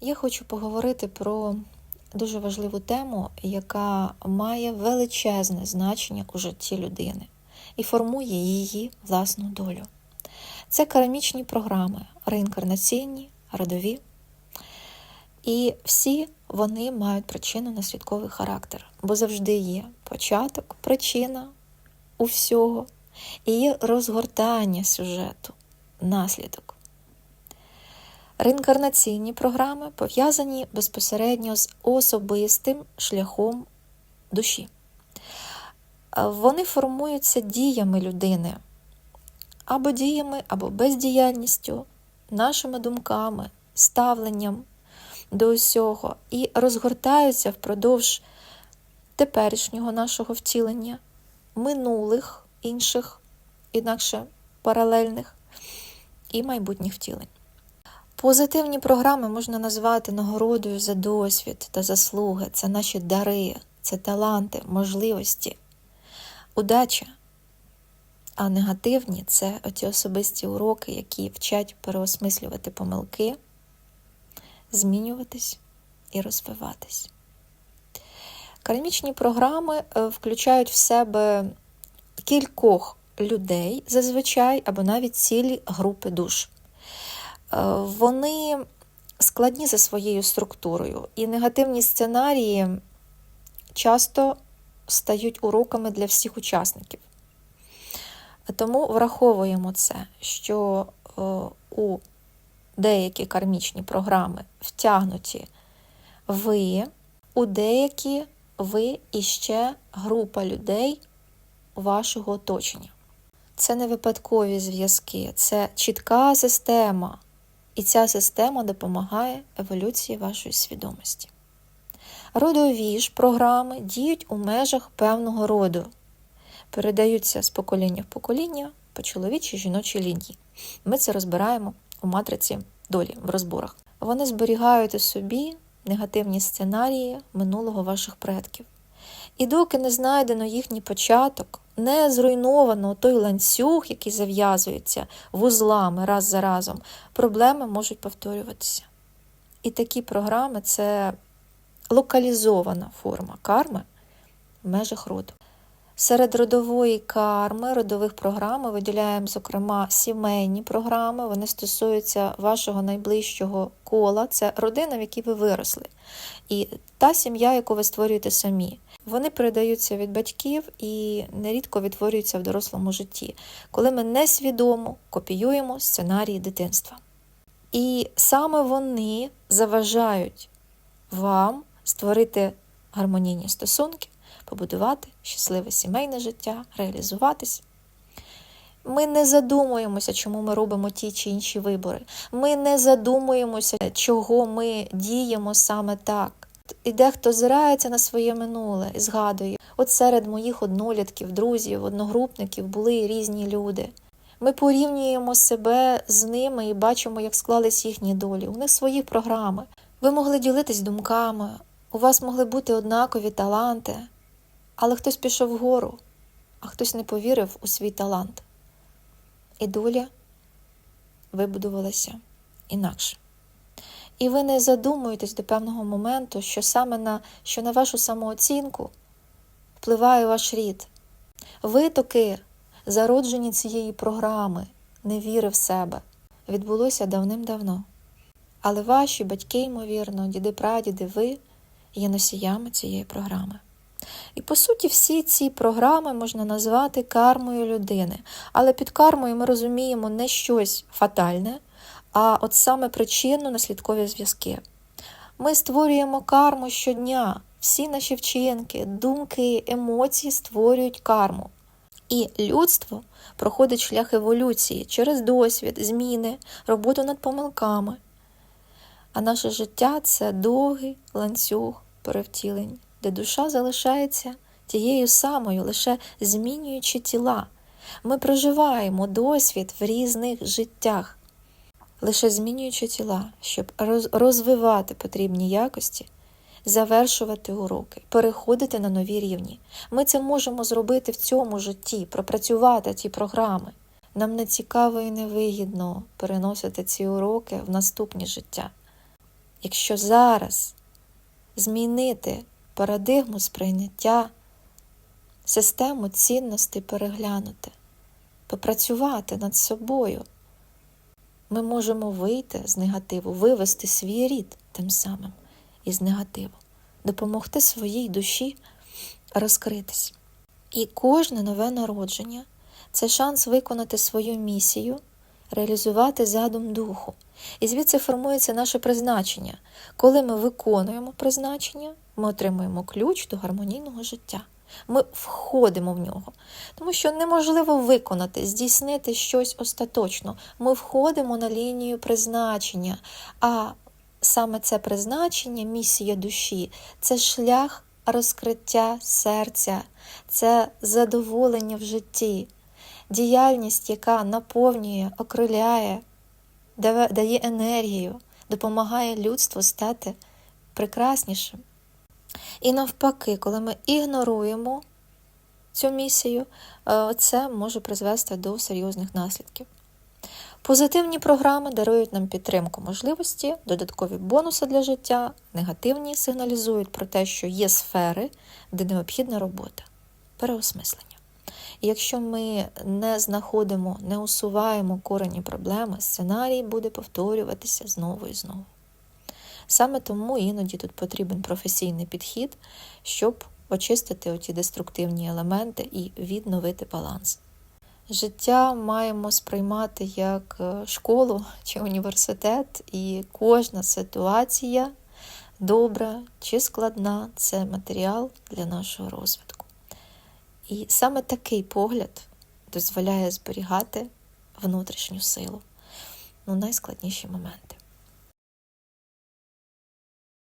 Я хочу поговорити про дуже важливу тему, яка має величезне значення у житті людини і формує її власну долю. Це кармічні програми, реінкарнаційні, родові. І всі вони мають причинно-наслідковий характер, бо завжди є початок, причина у всього, і є розгортання сюжету, наслідок. Реінкарнаційні програми пов'язані безпосередньо з особистим шляхом душі. Вони формуються діями людини, або діями, або бездіяльністю, нашими думками, ставленням до усього, і розгортаються впродовж теперішнього нашого втілення, минулих інших, інакше паралельних і майбутніх втілень. Позитивні програми можна назвати нагородою за досвід та заслуги. Це наші дари, це таланти, можливості, удача. А негативні це оті особисті уроки, які вчать переосмислювати помилки, змінюватись і розвиватись. Кармічні програми включають в себе кількох людей зазвичай або навіть цілі групи душ. Вони складні за своєю структурою, і негативні сценарії часто стають уроками для всіх учасників. Тому враховуємо це, що у деякі кармічні програми втягнуті ви, у деякі ви і ще група людей вашого оточення. Це не випадкові зв'язки, це чітка система. І ця система допомагає еволюції вашої свідомості. Родові ж програми діють у межах певного роду, передаються з покоління в покоління по чоловічій жіночій лінії. Ми це розбираємо у матриці долі в розборах. Вони зберігають у собі негативні сценарії минулого ваших предків. І доки не знайдено їхній початок, не зруйновано той ланцюг, який зав'язується вузлами раз за разом, проблеми можуть повторюватися. І такі програми це локалізована форма карми в межах роду. Серед родової карми, родових програм ми виділяємо, зокрема, сімейні програми. Вони стосуються вашого найближчого кола, це родина, в якій ви виросли. І та сім'я, яку ви створюєте самі. Вони передаються від батьків і нерідко відтворюються в дорослому житті, коли ми несвідомо копіюємо сценарії дитинства. І саме вони заважають вам створити гармонійні стосунки, побудувати щасливе сімейне життя, реалізуватись. Ми не задумуємося, чому ми робимо ті чи інші вибори. Ми не задумуємося, чого ми діємо саме так. І дехто зирається на своє минуле і згадує, от серед моїх однолітків, друзів, одногрупників були різні люди. Ми порівнюємо себе з ними і бачимо, як склались їхні долі. У них свої програми. Ви могли ділитись думками, у вас могли бути однакові таланти, але хтось пішов вгору, а хтось не повірив у свій талант. І доля вибудувалася інакше. І ви не задумуєтесь до певного моменту, що саме на що на вашу самооцінку впливає ваш рід. Ви таки, зароджені цієї програми, не віри в себе, відбулося давним-давно. Але ваші батьки, ймовірно, діди, прадіди, ви є носіями цієї програми. І по суті, всі ці програми можна назвати кармою людини. Але під кармою ми розуміємо не щось фатальне, а от саме причинно-наслідкові зв'язки. Ми створюємо карму щодня, всі наші вчинки, думки, емоції створюють карму. І людство проходить шлях еволюції через досвід, зміни, роботу над помилками. А наше життя це довгий ланцюг перевтілень, де душа залишається тією самою, лише змінюючи тіла. Ми проживаємо досвід в різних життях лише змінюючи тіла, щоб розвивати потрібні якості, завершувати уроки, переходити на нові рівні. Ми це можемо зробити в цьому житті, пропрацювати ці програми. Нам не цікаво і невигідно переносити ці уроки в наступні життя. якщо зараз змінити парадигму сприйняття, систему цінностей переглянути, попрацювати над собою, ми можемо вийти з негативу, вивести свій рід тим самим із негативу, допомогти своїй душі розкритись. І кожне нове народження це шанс виконати свою місію, реалізувати задум духу. І звідси формується наше призначення. Коли ми виконуємо призначення, ми отримуємо ключ до гармонійного життя. Ми входимо в нього, тому що неможливо виконати, здійснити щось остаточно. Ми входимо на лінію призначення, а саме це призначення, місія душі це шлях розкриття серця, це задоволення в житті, діяльність, яка наповнює, окриляє, дає енергію, допомагає людству стати прекраснішим. І навпаки, коли ми ігноруємо цю місію, е, це може призвести до серйозних наслідків. Позитивні програми дарують нам підтримку можливості, додаткові бонуси для життя, негативні сигналізують про те, що є сфери, де необхідна робота, переосмислення. Якщо ми не знаходимо, не усуваємо корені проблеми, сценарій буде повторюватися знову і знову. Саме тому іноді тут потрібен професійний підхід, щоб очистити оті деструктивні елементи і відновити баланс. Життя маємо сприймати як е, школу чи університет, і кожна ситуація, добра чи складна, це матеріал для нашого розвитку. І саме такий погляд дозволяє зберігати внутрішню силу у найскладніші моменти.